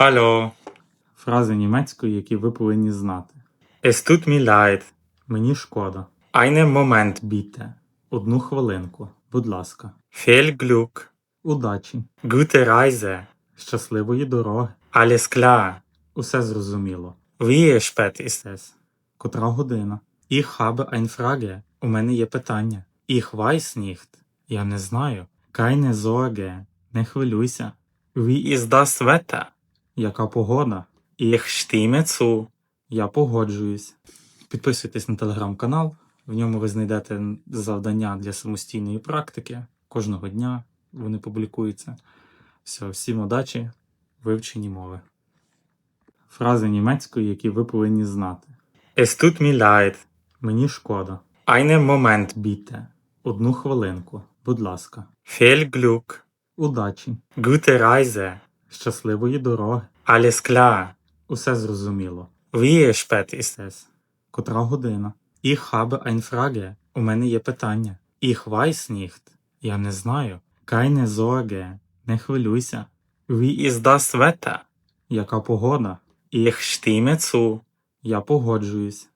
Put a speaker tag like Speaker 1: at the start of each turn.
Speaker 1: Hallo,
Speaker 2: Фрази німецької, які ви повинні знати.
Speaker 1: es tut mir leid.
Speaker 2: Мені шкода.
Speaker 1: Einen Moment.
Speaker 2: Біте. Одну хвилинку. Будь ласка.
Speaker 1: Viel Glück.
Speaker 2: Удачі.
Speaker 1: Gute Reise.
Speaker 2: Щасливої дороги.
Speaker 1: Alles klar.
Speaker 2: Усе зрозуміло.
Speaker 1: Wie spät ist es?
Speaker 2: Котра година? Ich habe ein Frage. У мене є питання. Ich weiß nicht. Я не знаю. Keine Sorge. Не хвилюйся.
Speaker 1: Wie ist das Wetter?
Speaker 2: Яка погода?
Speaker 1: Ich stimme.
Speaker 2: Я погоджуюсь. Підписуйтесь на телеграм-канал. В ньому ви знайдете завдання для самостійної практики. Кожного дня вони публікуються. Все, всім удачі, вивчені мови. Фрази німецької, які ви повинні знати.
Speaker 1: Es tut mir leid.
Speaker 2: Мені шкода.
Speaker 1: Einen Moment.
Speaker 2: Біте. Одну хвилинку. Будь ласка.
Speaker 1: Viel Glück.
Speaker 2: Удачі.
Speaker 1: Gute Reise.
Speaker 2: Щасливої дороги.
Speaker 1: Alles klar.
Speaker 2: Усе зрозуміло.
Speaker 1: Wie spät?
Speaker 2: Котра година? Ich ein Frage. У мене є питання. Ich weiß. Я не знаю. Keine Sorge. Не хвилюйся.
Speaker 1: Ist das Wetter?
Speaker 2: Яка погода?
Speaker 1: Ich stimme zu.
Speaker 2: Я погоджуюсь.